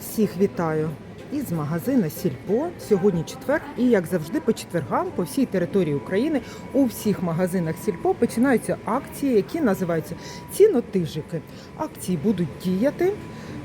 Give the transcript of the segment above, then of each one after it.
Всіх вітаю із магазина Сільпо. Сьогодні четвер, і як завжди, по четвергам по всій території України у всіх магазинах Сільпо починаються акції, які називаються цінотижики. Акції будуть діяти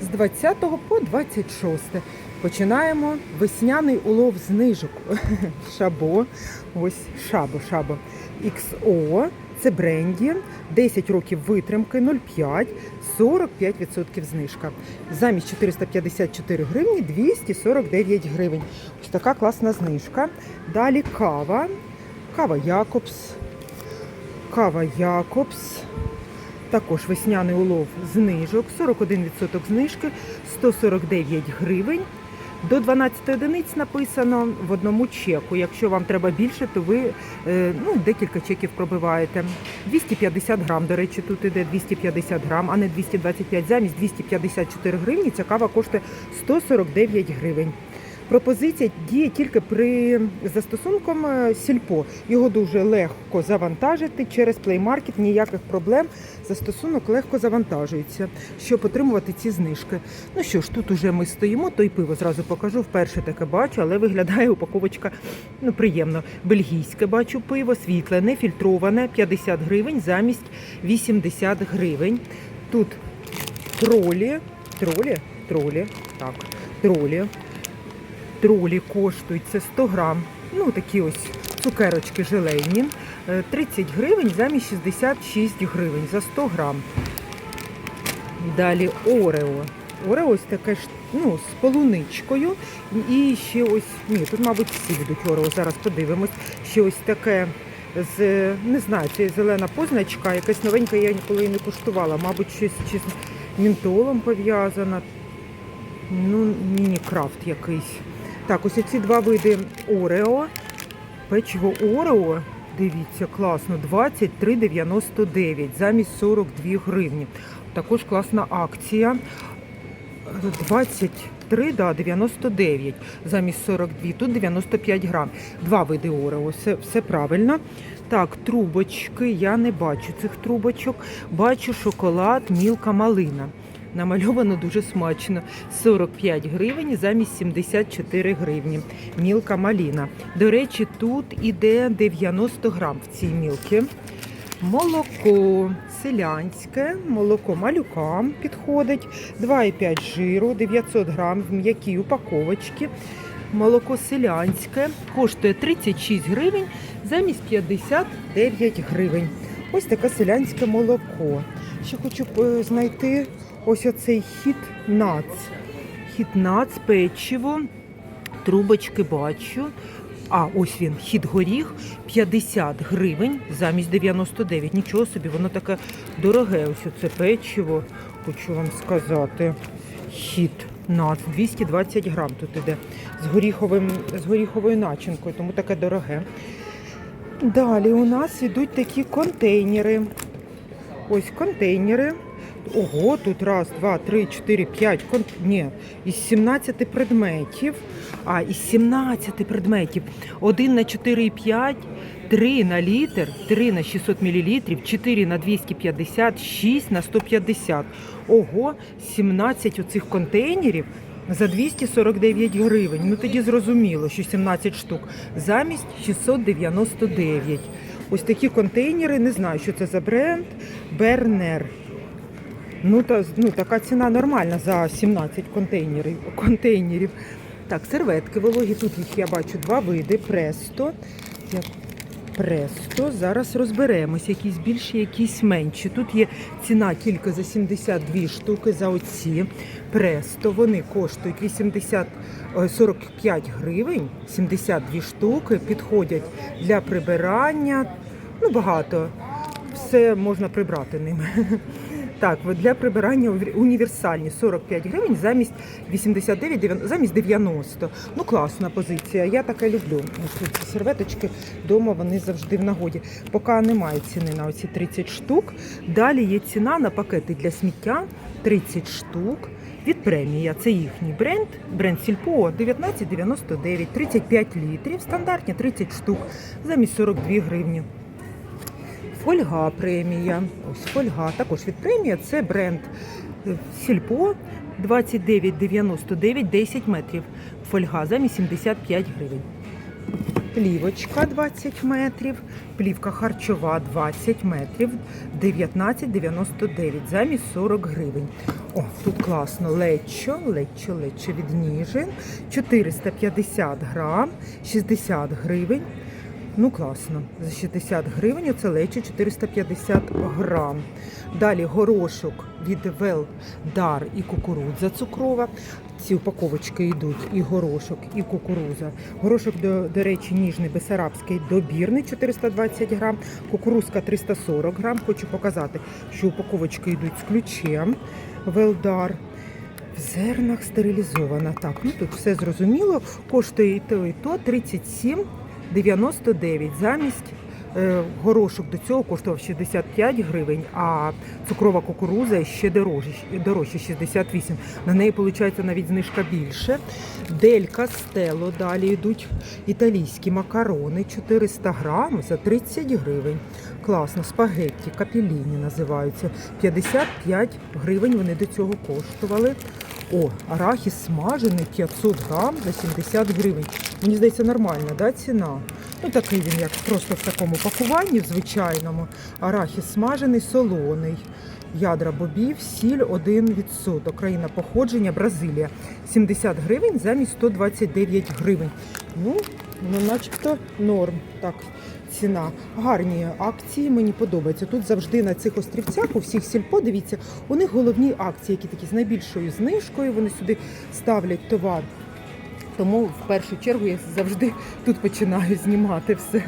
з 20 по 26. Починаємо весняний улов знижок. Шабо, ось шабо, шабо. XO, це бренді, 10 років витримки, 0,5, 45% знижка. Замість 454 гривні 249 гривень. Ось така класна знижка. Далі кава, кава Якобс, кава Якобс. Також весняний улов знижок, 41% знижки, 149 гривень. До 12 одиниць написано в одному чеку. Якщо вам треба більше, то ви е, ну, декілька чеків пробиваєте. 250 грам, до речі, тут іде 250 грам, а не 225 замість 254 гривні. Ця кава коштує 149 гривень. Пропозиція діє тільки при застосунком е, сільпо. Його дуже легко завантажити через Play Market, ніяких проблем. Застосунок легко завантажується, щоб отримувати ці знижки. Ну що ж, тут уже ми стоїмо, то й пиво зразу покажу. Вперше таке бачу, але виглядає упаковочка ну, приємно. Бельгійське бачу пиво, світле, нефільтроване, 50 гривень замість 80 гривень. Тут тролі, тролі, тролі, так, тролі. Тролі коштують це 100 грам. Ну, такі ось цукерочки желейні. Е, 30 гривень замість 66 гривень за 100 грам. Далі Орео. Орео ось таке ну, з полуничкою. І ще ось, ні, тут, мабуть, всі будуть Орео. Зараз подивимось. Ще ось таке з, не знаю, це зелена позначка, якась новенька, я ніколи не куштувала. Мабуть, щось чи з мінтолом пов'язано. Ну, міні-крафт якийсь. Так, ось ці два види Орео. Печиво Орео, дивіться, класно, 23,99 замість 42 гривні. Також класна акція. 23, да, 99 замість 42, тут 95 грам. Два види Орео, все, все правильно. Так, трубочки, я не бачу цих трубочок. Бачу шоколад, мілка малина. Намальовано дуже смачно. 45 гривень замість 74 гривні. Мілка маліна. До речі, тут іде 90 грам в цій мілки. Молоко селянське, молоко малюкам підходить, 2,5 жиру, 900 грам в м'якій упаковочці. Молоко селянське коштує 36 гривень замість 59 гривень. Ось таке селянське молоко. Ще хочу е, знайти ось оцей хіт нац. Хіт нац, печиво, трубочки бачу. А, ось він, хід горіх, 50 гривень замість 99. Нічого собі, воно таке дороге. Ось це печиво, хочу вам сказати. Хід нац, 220 грам тут іде з, горіховим, з горіховою начинкою, тому таке дороге. Далі у нас йдуть такі контейнери. Ось контейнери. Ого, тут раз, два, три, чотири, п'ять. Кон... Ні, із 17 предметів. А, із 17 предметів. Один на 4,5, 3 на літр, 3 на 600 мл, 4 на 250, 6 на 150. Ого, 17 оцих контейнерів за 249 гривень. Ну тоді зрозуміло, що 17 штук. Замість 699. Ось такі контейнери, не знаю, що це за бренд. Бернер. Ну, та, ну, така ціна нормальна за 17 контейнерів. контейнерів. Так, серветки вологі. Тут їх я бачу два види. Престо. Як Престо. Зараз розберемось. Якісь більші, якісь менші. Тут є ціна тільки за 72 штуки за оці. Престо. Вони коштують 80, ой, 45 гривень, 72 штуки. Підходять для прибирання. Ну, багато. Все можна прибрати ними. Так, для прибирання універсальні 45 гривень замість 89, 90, замість 90. Ну класна позиція. Я таке люблю. Ось ці серветочки вдома вони завжди в нагоді. Поки немає ціни на оці 30 штук. Далі є ціна на пакети для сміття 30 штук. Від премія, це їхній бренд, бренд Сільпо 19,99, 35 літрів, стандартні 30 штук замість 42 гривні. Фольга премія. Ось фольга. Також від премія це бренд Сільпо 29,99 10 метрів. Фольга замість 75 гривень. Плівочка 20 метрів, плівка харчова 20 метрів, 19,99 замість 40 гривень. О, тут класно. Лечо, лечо, лечо від Ніжин, 450 грам, 60 гривень. Ну, класно. За 60 гривень оце лечо 450 грам. Далі горошок від Велдар і кукурудза цукрова. Ці упаковочки йдуть і горошок, і кукуруза. Горошок, до, до речі, ніжний бесарабський добірний 420 грам, кукурузка 340 грам. Хочу показати, що упаковочки йдуть з ключем Велдар. В зернах стерилізована. Так, ну тут все зрозуміло. Коштує і то, і то 37,99 замість. е, Горошок до цього коштував 65 гривень, а цукрова кукуруза ще дорожче, дорожче 68. На неї виходить навіть знижка більше. Делька стело далі йдуть італійські макарони 400 грам за 30 гривень. Класно, спагетті, капіліні називаються. 55 гривень вони до цього коштували. О, арахіс смажений 500 грам за 70 гривень. Мені здається, нормальна да, ціна. Ну, такий він, як просто в такому пакуванні, в звичайному. Арахіс смажений, солоний. Ядра бобів, сіль 1%. Країна походження Бразилія. 70 гривень замість 129 гривень. Ну, ну начебто норм. Так, ціна. Гарні акції, мені подобається. Тут завжди на цих острівцях, у всіх сільпо, дивіться, у них головні акції, які такі з найбільшою знижкою. Вони сюди ставлять товар. Тому в першу чергу я завжди тут починаю знімати все.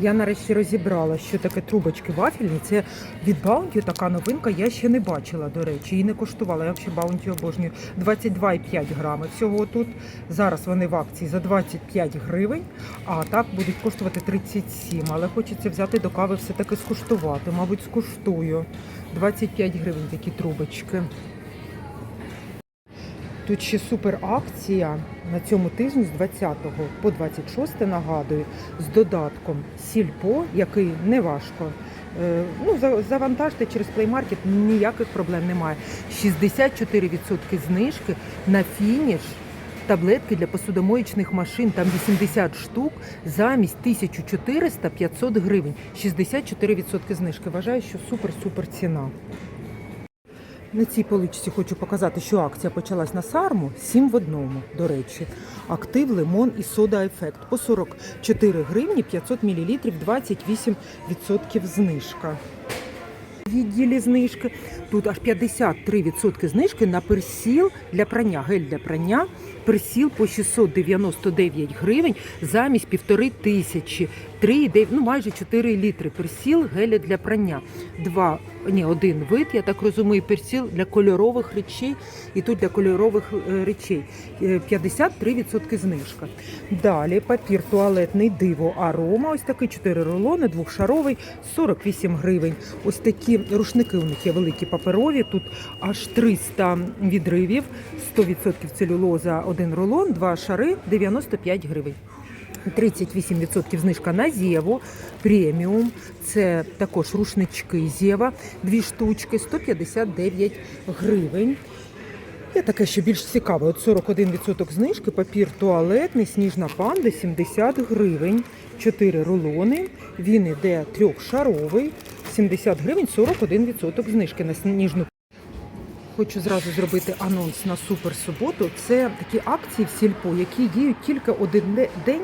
Я нарешті розібрала, що таке трубочки вафельні. Це від Bounty така новинка. Я ще не бачила, до речі, і не коштувала. Я взагалі Bounty обожнюю. 22,5 грами. Всього тут зараз вони в акції за 25 гривень, а так будуть коштувати 37. Але хочеться взяти до кави все-таки скуштувати. Мабуть, скуштую. 25 гривень такі трубочки. Тут ще супер акція на цьому тижні з 20 по 26 нагадую, з додатком сільпо, який не важко. е, Ну, завантажте через Market, ніяких проблем немає. 64% знижки на фініш. Таблетки для посудомоїчних машин, там 80 штук, замість 1400 500 гривень. 64% знижки. Вважаю, що супер-супер ціна. На цій поличці хочу показати, що акція почалась на сарму 7 в одному, до речі. Актив, лимон і сода ефект. По 44 гривні 500 мл, 28% знижка. Відділі знижки. Тут аж 53% знижки на персіл для прання, гель для прання. Персіл по 699 гривень замість півтори тисячі. 3,9, ну майже 4 літри персіл геля для прання. Два, ні, один вид, я так розумію, персіл для кольорових речей і тут для кольорових е, речей. Е, 53% знижка. Далі папір туалетний диво арома. Ось такий 4 рулони, двохшаровий, 48 гривень. Ось такі рушники у них є великі паперові. Тут аж 300 відривів, 100% целюлоза, один рулон, два шари, 95 гривень. 38% знижка на Зєву преміум. Це також рушнички Зєва, дві штучки, 159 гривень. Є таке, що більш цікаве. От 41% знижки, папір туалетний, сніжна панда, 70 гривень, 4 рулони. Він іде трьохшаровий, 70 гривень, 41% знижки на сніжну Хочу зразу зробити анонс на суперсуботу. Це такі акції в сільпо, які діють тільки один день,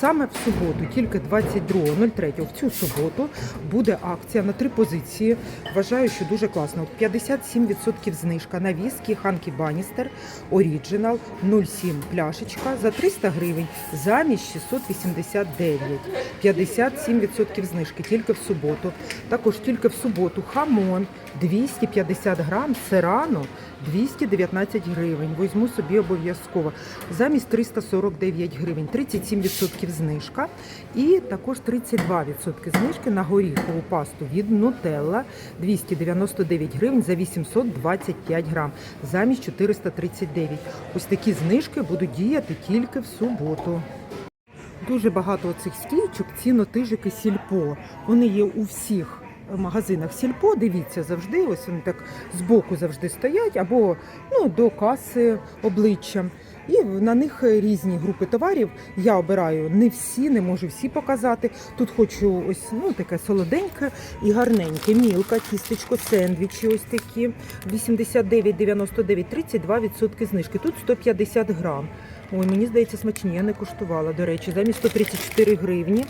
саме в суботу, тільки 22.03. В цю суботу буде акція на три позиції. Вважаю, що дуже класно. 57% знижка на віскі Ханкі Баністер Оріджинал 0,7 пляшечка за 300 гривень замість 689. 57% знижки тільки в суботу. Також тільки в суботу хамон 250 грам серано 219 гривень. Візьму собі обов'язково. Замість 349 гривень, 37% знижка. І також 32% знижки на горіхову пасту від Нутелла 299 гривень за 825 грам. Замість 439. Ось такі знижки будуть діяти тільки в суботу. Дуже багато цих стійчок, цінотижики сільпо. Вони є у всіх магазинах сільпо, дивіться завжди, ось вони так збоку завжди стоять, або ну, до каси обличчям. І на них різні групи товарів. Я обираю не всі, не можу всі показати. Тут хочу ось ну таке солоденьке і гарненьке. Мілка, тістечко, сендвічі, ось такі. 89,99, 32% знижки. Тут 150 грам. Ой, мені здається, смачні, я не куштувала, до речі, замість 134 гривні.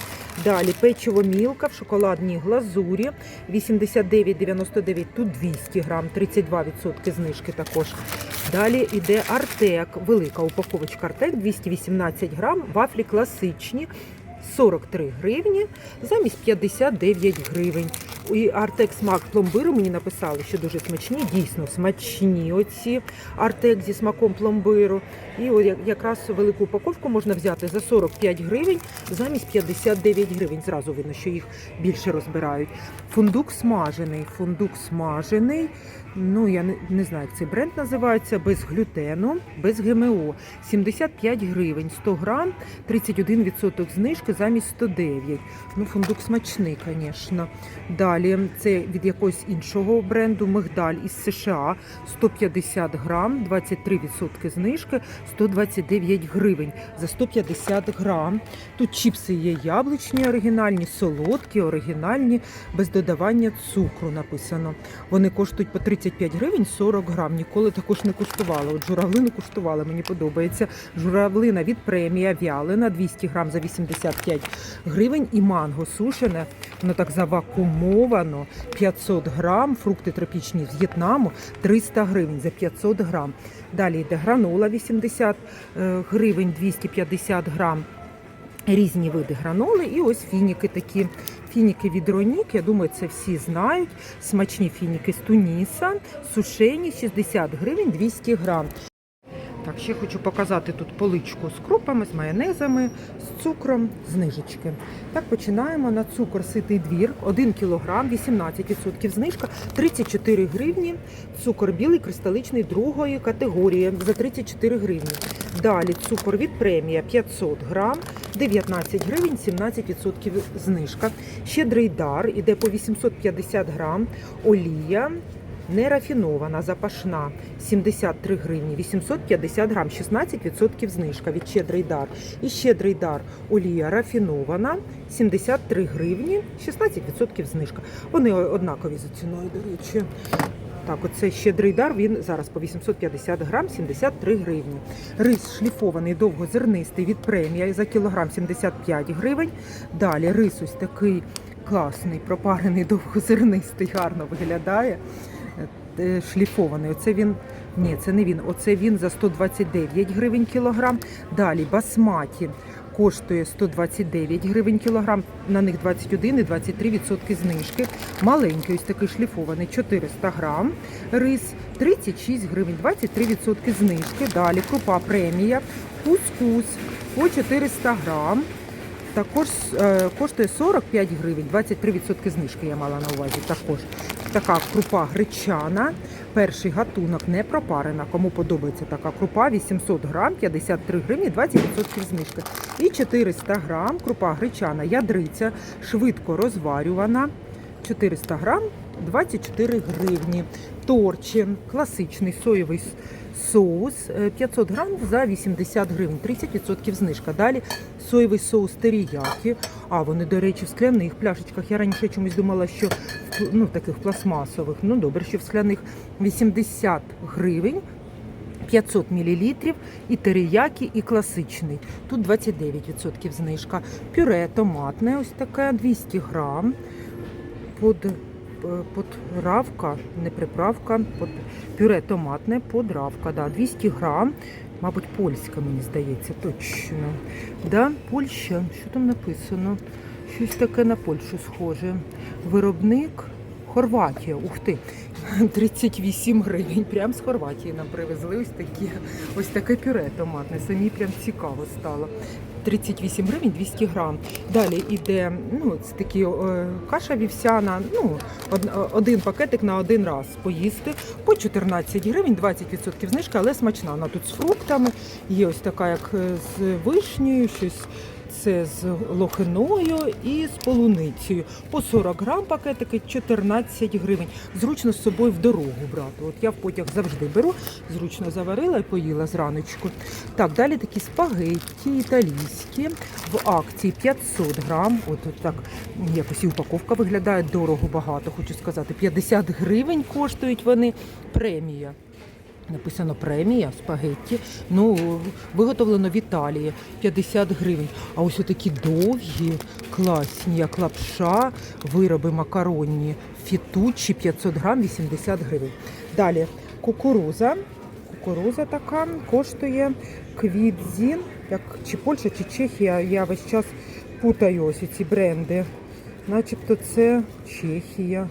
Далі печиво мілка в шоколадній глазурі 89,99, тут 200 грам, 32% знижки також. Далі йде Артек, велика упаковочка Артек, 218 грам, вафлі класичні. 43 гривні замість 59 гривень. І Артек смак пломбиру мені написали, що дуже смачні, дійсно смачні оці Артек зі смаком пломбиру. І якраз велику упаковку можна взяти за 45 гривень замість 59 гривень. Зразу видно, що їх більше розбирають. Фундук смажений. Фундук смажений. Ну, я не, не знаю, як цей бренд називається, без глютену, без ГМО. 75 гривень, 100 грам, 31% знижки замість 109. Ну, фундук смачний, звісно. Далі це від якогось іншого бренду Мигдаль із США 150 грам, 23% знижки, 129 гривень за 150 грам. Тут чіпси є яблучні, оригінальні, солодкі, оригінальні, без додавання цукру написано. Вони коштують по 35 гривень 40 грам. Ніколи також не куштувала. От журавлину куштувала, мені подобається. Журавлина від премія вялена 200 грам за 85 гривень. І манго сушене, воно так завакумовано 500 грам. Фрукти тропічні з В'єтнаму 300 гривень за 500 грам. Далі йде гранола 80 е, гривень 250 грам. Різні види граноли, і ось фініки такі. Фініки від Ронік, я думаю, це всі знають. Смачні фініки з Туніса, сушені 60 гривень 200 грам. Так, ще хочу показати тут поличку з крупами, з майонезами, з цукром, знижечки. Так, починаємо на цукор ситий двір, 1 кг, 18% знижка, 34 гривні. Цукор білий, кристаличний другої категорії за 34 гривні. Далі цукор від премія 500 грам, 19 гривень, 17% знижка. Щедрий дар іде по 850 грам, олія. Нерафінована, запашна 73 гривні, 850 грам, 16% знижка від щедрий дар. І щедрий дар олія рафінована 73 гривні, 16% знижка. Вони однакові за ціною, до речі. Так, оце щедрий дар, він зараз по 850 грам, 73 гривні. Рис шліфований довгозернистий від премія за кілограм 75 гривень. Далі рис ось такий класний, пропарений довгозернистий, гарно виглядає. Е, Шліфований. Оце він. Ні, це не він. Оце він за 129 гривень кілограм. Далі басматі коштує 129 гривень кілограм. На них 21 і 23% знижки. Маленький ось такий шліфований 400 грам. Рис 36 гривень, 23% знижки. Далі крупа премія, кускус по 400 грам. Також е, коштує 45 гривень, 23% знижки я мала на увазі. Також така крупа гречана. Перший гатунок не пропарена. Кому подобається така крупа, 800 грам, 53 гривні, 20% знижки. І 400 грам крупа гречана, ядриця, швидко розварювана. 400 грам, 24 гривні. Торчин, класичний соєвий соус, е, 500 грам за 80 гривень, 30% знижка. Далі соєвий соус теріякі. А вони, до речі, в скляних пляшечках. Я раніше чомусь думала, що ну, таких пластмасових. Ну, добре, що в скляних 80 гривень. 500 мл і теріякі, і класичний. Тут 29% знижка. Пюре томатне, ось таке 200 грам. Под, е, подравка, не приправка, под, пюре томатне, подравка, да, 200 грам. Мабуть, польська, мені здається, точно. Да, Польща, що там написано? Щось таке на Польщу схоже. Виробник Хорватія. Ух ти. 38 гривень. Прям з Хорватії нам привезли ось такі, ось таке пюре томатне. Самі прям цікаво стало. 38 гривень 200 грам. Далі йде ну, це такі е, каша вівсяна, ну, од- один пакетик на один раз поїсти по 14 гривень, 20% знижка, але смачна. Вона тут з фруктами, є ось така, як е, з вишнею, щось Це з лохиною і з полуницею. По 40 грам пакетики 14 гривень. Зручно з собою в дорогу брати. От я в потяг завжди беру, зручно заварила і поїла зраночку. Так, далі такі спагетті італійські в акції 500 грам. От, от так якось і упаковка виглядає дорого багато, хочу сказати. 50 гривень коштують вони. Премія. Написано премія спагетті. Ну, виготовлено в Італії 50 гривень. А ось такі довгі, класні, як лапша, вироби макаронні, фітучі 500 грам 80 гривень. Далі кукуруза. Кукуруза така коштує квітзін, як чи Польща, чи Чехія. Я весь час путаю ось ці бренди. Начебто це Чехія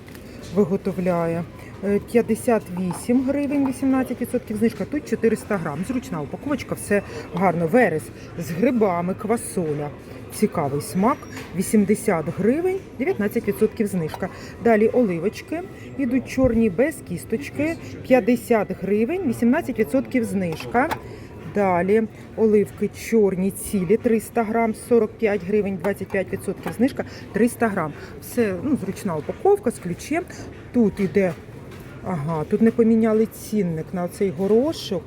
виготовляє. Е, 58 гривень, 18% знижка, тут 400 грам. Зручна упаковочка, все гарно. Верес з грибами, квасоля. Цікавий смак. 80 гривень, 19% знижка. Далі оливочки ідуть чорні без кісточки, 50 гривень, 18% знижка. Далі оливки чорні цілі 300 грам, 45 гривень, 25% знижка, 300 грам. Все ну, зручна упаковка з ключем. Тут іде, ага, тут не поміняли цінник на цей горошок.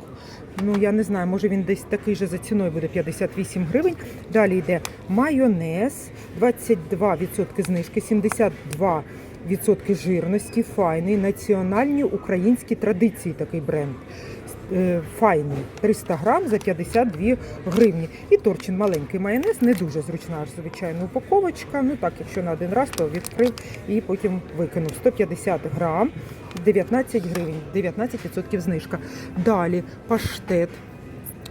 Ну, я не знаю, може він десь такий же за ціною буде 58 гривень. Далі йде майонез, 22% знижки, 72% жирності, файний, національні українські традиції такий бренд. Е, Файний 300 грам за 52 гривні. І торчин маленький майонез, не дуже зручна, звичайно, упаковочка. Ну так, якщо на один раз, то відкрив і потім викинув. 150 грам, 19 гривень, 19% знижка. Далі паштет.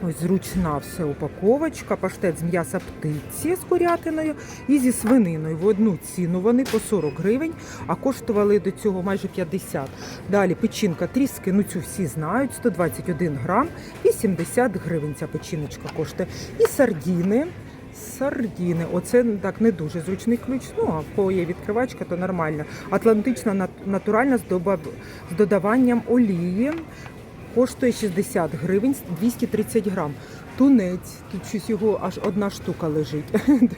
Ось зручна все упаковочка, паштет з м'яса птиці з курятиною і зі свининою. В одну ціну вони по 40 гривень, а коштували до цього майже 50. Далі печінка тріски, ну цю всі знають, 121 грам і 70 гривень ця печіночка коштує. І сардіни. Сардіни, оце так не дуже зручний ключ. Ну а в кого є відкривачка, то нормально. Атлантична натуральна з додаванням олії. Коштує 60 гривень, 230 грам. Тунець, тут щось його аж одна штука лежить.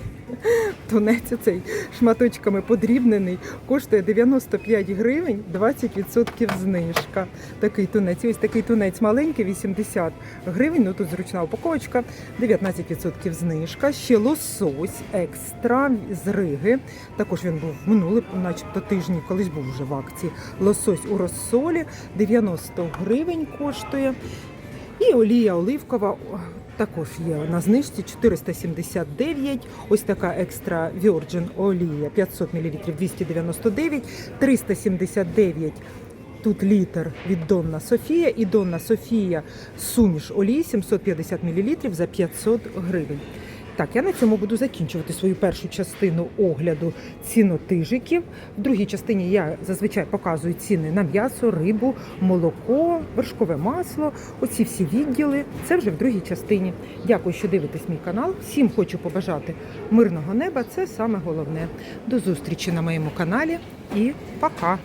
Тунець цей шматочками подрібнений, коштує 95 гривень, 20% знижка. Такий тунець. Ось такий тунець маленький, 80 гривень. Ну тут зручна упаковочка, 19% знижка. Ще лосось екстра з Риги. Також він був минулий, начебто тижні, колись був вже в акції. Лосось у розсолі 90 гривень коштує. І олія оливкова також є на знижці 479. Ось така екстра Virgin олія 500 мл 299, 379 Тут літр від Донна Софія і Донна Софія суміш олії 750 мл за 500 гривень. Так, я на цьому буду закінчувати свою першу частину огляду цінотижиків. В другій частині я зазвичай показую ціни на м'ясо, рибу, молоко, вершкове масло. Оці всі відділи. Це вже в другій частині. Дякую, що дивитесь мій канал. Всім хочу побажати мирного неба. Це саме головне. До зустрічі на моєму каналі і пока!